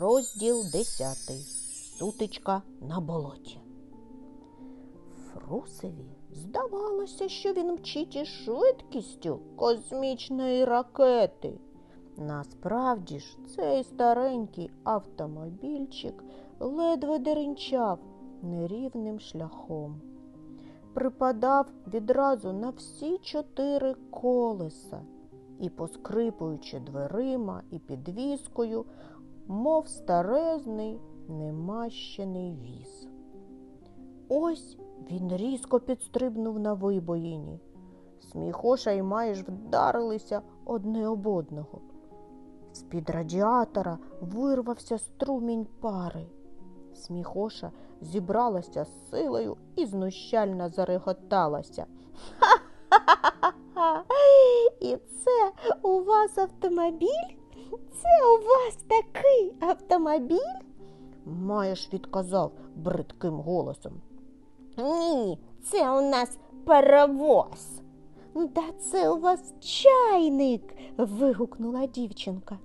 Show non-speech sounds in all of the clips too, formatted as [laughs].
Розділ 10. Сутичка на болоті. Фрусеві здавалося, що він мчить із швидкістю космічної ракети. Насправді ж цей старенький автомобільчик ледве деренчав нерівним шляхом. Припадав відразу на всі чотири колеса і, поскрипуючи дверима і підвіскою, мов старезний немащений віз. Ось він різко підстрибнув на вибоїні. Сміхоша і маєш вдарилися одне об одного. З-під радіатора вирвався струмінь пари. Сміхоша зібралася з силою і знущально зареготалася. [laughs] Ха-ха-ха! І це у вас автомобіль? Це у вас такий автомобіль? Маєш відказав бридким голосом. Ні, це у нас паровоз. Та це у вас чайник. вигукнула дівчинка.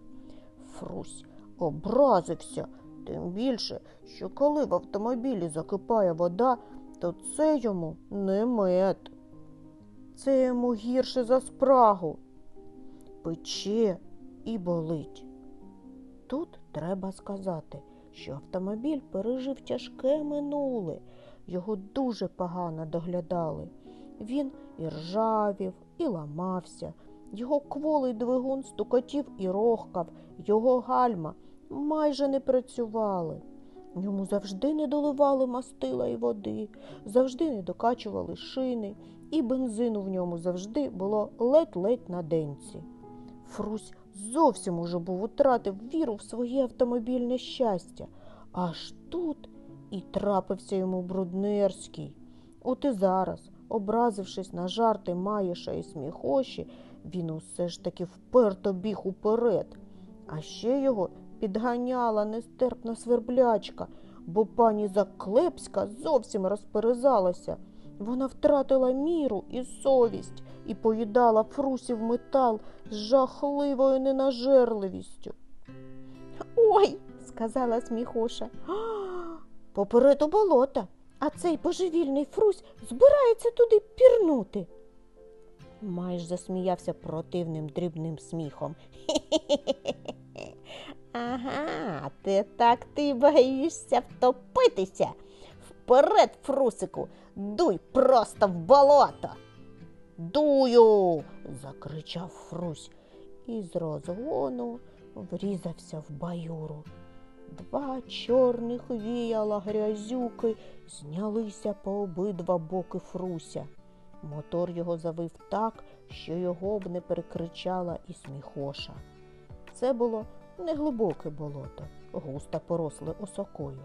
Фрусь образився, тим більше, що коли в автомобілі закипає вода, то це йому не мед. Це йому гірше за спрагу. Пече і болить. Тут треба сказати, що автомобіль пережив тяжке минуле, його дуже погано доглядали. Він і ржавів, і ламався, його кволий двигун стукотів і рохкав, його гальма майже не працювали. Йому завжди не доливали мастила і води, завжди не докачували шини, і бензину в ньому завжди було ледь-ледь на денці. Фрусь зовсім уже був утратив віру в своє автомобільне щастя. Аж тут і трапився йому Бруднерський. От і зараз, образившись на жарти Маєша і сміхоші, він усе ж таки вперто біг уперед. А ще його підганяла нестерпна сверблячка, бо пані Заклепська зовсім розперезалася. Вона втратила міру і совість і поїдала фрусів метал з жахливою ненажерливістю. Ой, сказала сміхоша, поперед у болота, а цей божевільний фрусь збирається туди пірнути. Майж засміявся противним дрібним сміхом. [laughs] Ага, ти так ти боїшся втопитися. Вперед, фрусику, дуй просто в болото. Дую. закричав Фрусь і з розгону врізався в баюру. Два чорних віяла грязюки знялися по обидва боки Фруся. Мотор його завив так, що його б не перекричала і сміхоша. Це було неглибоке болото, густо поросле осокою.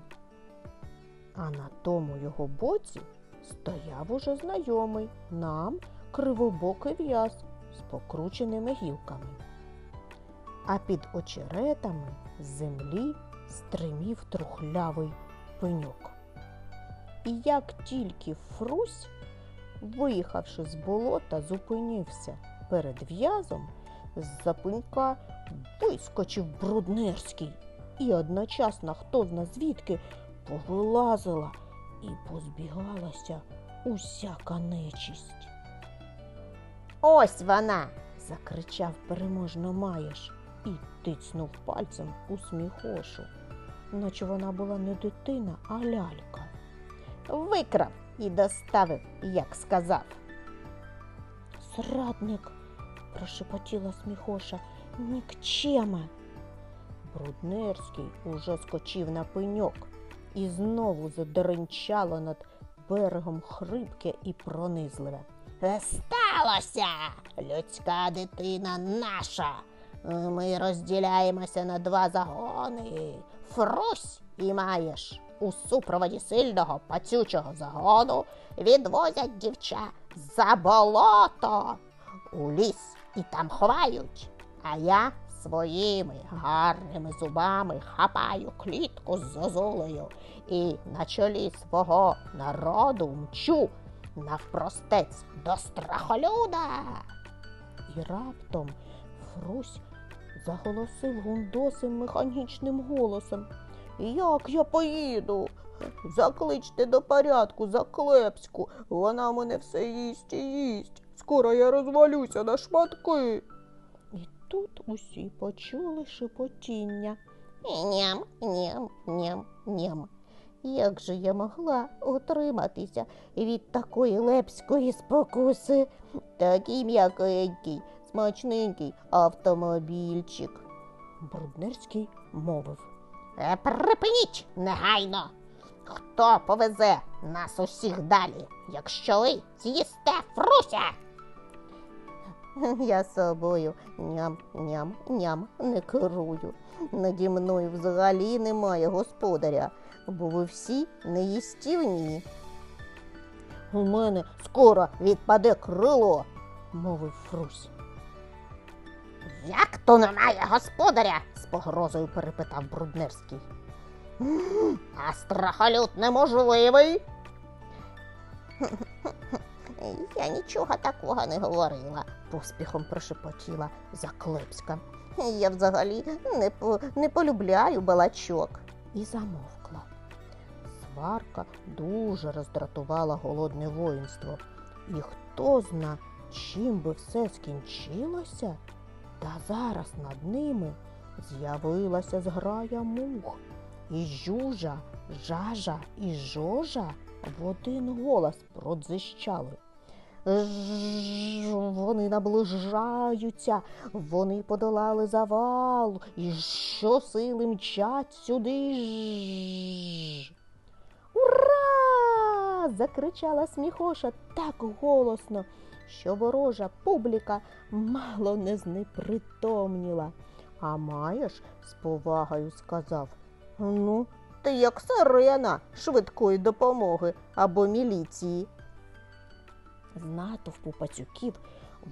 А на тому його боці стояв уже знайомий нам кривобокий в'яз з покрученими гілками. А під очеретами з землі стримів трухлявий пеньок. І як тільки Фрусь, виїхавши з болота, зупинився перед в'язом, з-за пенька вискочив Бруднерський, і одночасно хто зна звідки повилазила і позбігалася усяка нечисть. Ось вона. закричав переможно Маєш і тицнув пальцем у сміхошу, наче вона була не дитина, а лялька. Викрав і доставив, як сказав. Зрадник, прошепотіла сміхоша, нікчема. Бруднерський уже скочив на пеньок і знову задеренчало над берегом хрипке і пронизливе. Сталося, людська дитина наша. Ми розділяємося на два загони. Фрусь і маєш у супроводі сильного пацючого загону відвозять дівча за болото у ліс і там ховають. А я своїми гарними зубами хапаю клітку з зозулею і на чолі свого народу мчу навпростець до страхолюда. І раптом Фрусь заголосив гундосим механічним голосом. Як я поїду? Закличте до порядку заклепську, вона мене все їсть і їсть. Скоро я розвалюся на шматки. І тут усі почули шепотіння. Ням, ням, ням, ням. Як же я могла утриматися від такої лепської спокуси? Такий м'якенький, смачненький автомобільчик. Бруднерський мовив. Е, припиніть негайно. Хто повезе нас усіх далі, якщо ви з'їсте Фруся? [laughs] Я собою ням-ням-ням не керую. Наді мною взагалі немає господаря, бо ви всі неїстівні. У мене скоро відпаде крило, мовив Фрусь. Як то немає господаря? з погрозою перепитав Бруднерський. А страхолюд неможливий. Я нічого такого не говорила, поспіхом прошепотіла Заклепська. Я взагалі не, по, не полюбляю балачок. І замовкла. Сварка дуже роздратувала голодне воїнство. І хто зна, чим би все скінчилося, та зараз над ними з'явилася зграя мух. І жужа, жажа і жожа в один голос продзищали. Вони наближаються, вони подолали завал і щосили мчать сюди. Ж. Ура! закричала сміхоша так голосно, що ворожа публіка мало не знепритомніла. А маєш, з повагою сказав, ну, ти як сирена швидкої допомоги або міліції. З натовпу пацюків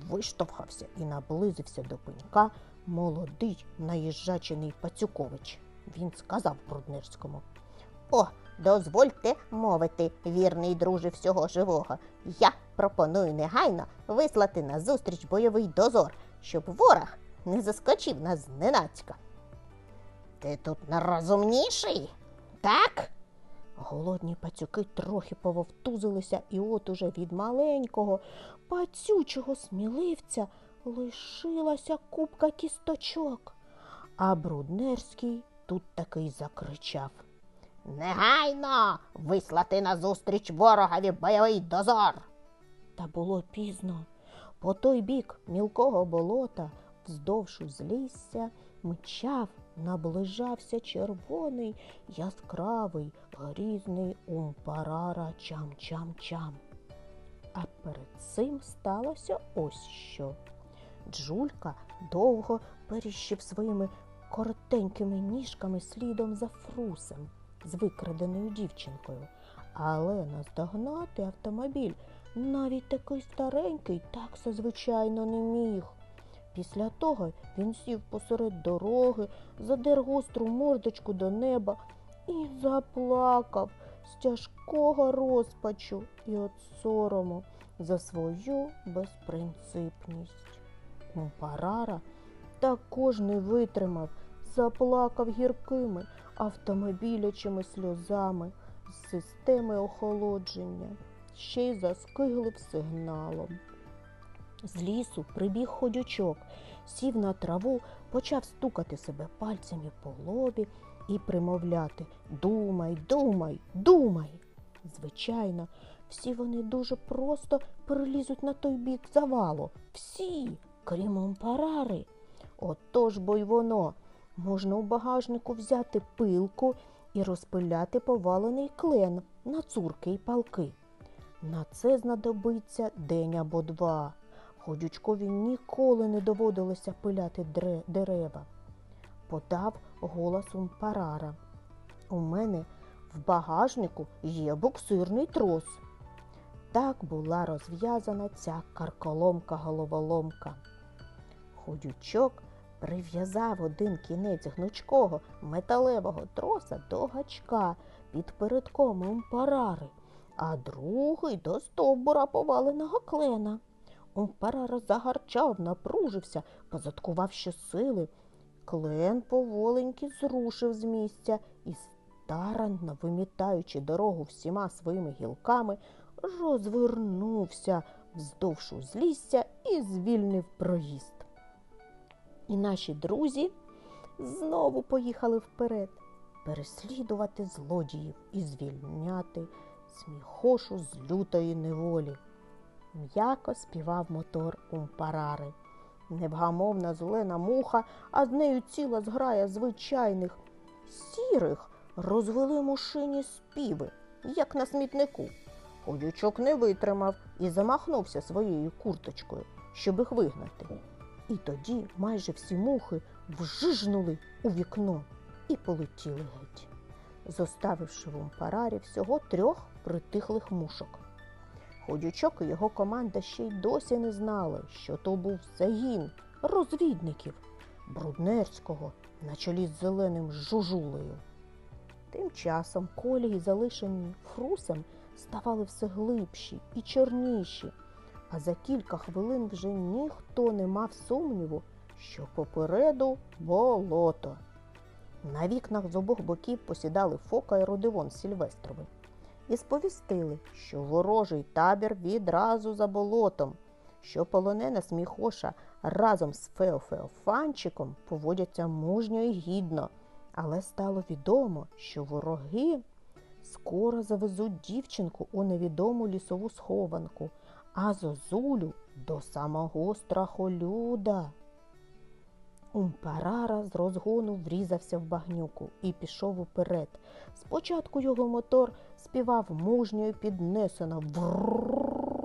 виштовхався і наблизився до пенька молодий наїжджачений Пацюкович. Він сказав Бруднирському. О, дозвольте мовити, вірний друже всього живого. Я пропоную негайно вислати на зустріч бойовий дозор, щоб ворог не заскочив нас зненацька. Ти тут нерозумніший, так? Голодні пацюки трохи пововтузилися, і от уже від маленького, пацючого сміливця лишилася купка кісточок. А Бруднерський тут таки закричав. Негайно вислати назустріч ворогові бойовий дозор. Та було пізно. По той бік мілкого болота, вздовж узлісся, мчав, наближався червоний, яскравий, грізний умпарара чам-чам-чам. А перед цим сталося ось що. Джулька довго періщив своїми коротенькими ніжками слідом за фрусем з викраденою дівчинкою. Але наздогнати автомобіль навіть такий старенький так зазвичайно не міг. Після того він сів посеред дороги, задер гостру мордочку до неба і заплакав з тяжкого розпачу і от сорому за свою безпринципність. Парара також не витримав, заплакав гіркими автомобілячими сльозами з системи охолодження, ще й заскиглив сигналом. З лісу прибіг ходючок, сів на траву, почав стукати себе пальцями по лобі і примовляти Думай, думай, думай. Звичайно, всі вони дуже просто перелізуть на той бік завалу. Всі, крім Омпарари. Отож бо й воно. Можна у багажнику взяти пилку і розпиляти повалений клен на цурки й палки. На це знадобиться день або два. Ходючкові ніколи не доводилося пиляти дерева. Подав голосом парара. У мене в багажнику є буксирний трос. Так була розв'язана ця карколомка-головоломка. Ходючок прив'язав один кінець гнучкого металевого троса до гачка під передком імпарари, а другий до стовбура поваленого клена. Умпарара загарчав, напружився, позадкував щосили Клен поволеньки зрушив з місця і, старанно вимітаючи дорогу всіма своїми гілками, розвернувся вздовж узлісся і звільнив проїзд. І наші друзі знову поїхали вперед переслідувати злодіїв і звільняти сміхошу з лютої неволі. М'яко співав мотор Умпарари. Невгамовна зелена муха, а з нею ціла зграя звичайних сірих розвели мушині співи, як на смітнику. Ходючок не витримав і замахнувся своєю курточкою, щоб їх вигнати. І тоді майже всі мухи вжижнули у вікно і полетіли геть, зоставивши в Умпарарі всього трьох притихлих мушок. Ходючок і його команда ще й досі не знали, що то був загін розвідників Бруднерського на чолі з зеленим жужулею. Тим часом колії, залишені фрусем, ставали все глибші і чорніші, а за кілька хвилин вже ніхто не мав сумніву, що попереду болото. На вікнах з обох боків посідали фока і родивон Сільвестровий і сповістили, що ворожий табір відразу за болотом, що полонена сміхоша разом з Феофеофанчиком поводяться мужньо і гідно, але стало відомо, що вороги скоро завезуть дівчинку у невідому лісову схованку, а зозулю до самого страхолюда. Умпарара з розгону врізався в багнюку і пішов уперед. Спочатку його мотор співав мужньо і піднесено врррр.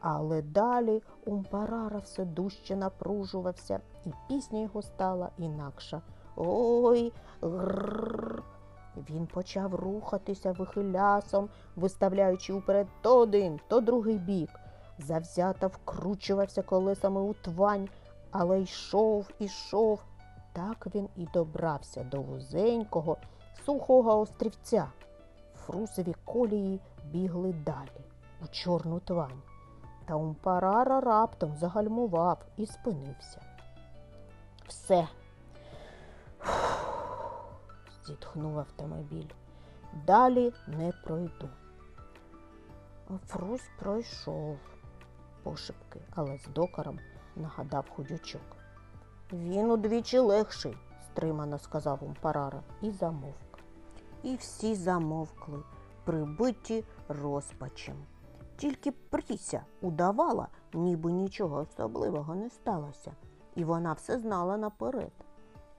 Але далі Умпарара все дужче напружувався, і пісня його стала інакша. Ой, грррр. Він почав рухатися вихилясом, виставляючи уперед то один, то другий бік. Завзято вкручувався колесами у твань, але йшов, ішов. Так він і добрався до вузенького, сухого острівця. Фрусові колії бігли далі, у чорну твань. Та Умпарара раптом загальмував і спинився. Все. зітхнув автомобіль. Далі не пройду. Фрусь пройшов пошепки, але з докором нагадав ходючок. Він удвічі легший, стримано сказав Умпарара і замовк. І всі замовкли, прибиті розпачем. Тільки Пріся удавала, ніби нічого особливого не сталося, і вона все знала наперед.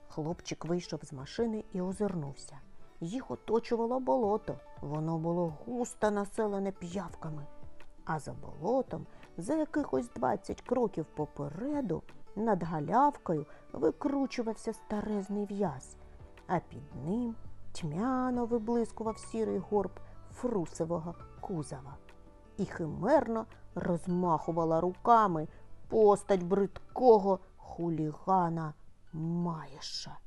Хлопчик вийшов з машини і озирнувся. Їх оточувало болото, воно було густо населене п'явками. А за болотом, за якихось двадцять кроків попереду, над галявкою викручувався старезний в'яз, а під ним тьмяно виблискував сірий горб фрусового кузова. І химерно розмахувала руками постать бридкого хулігана Маєша.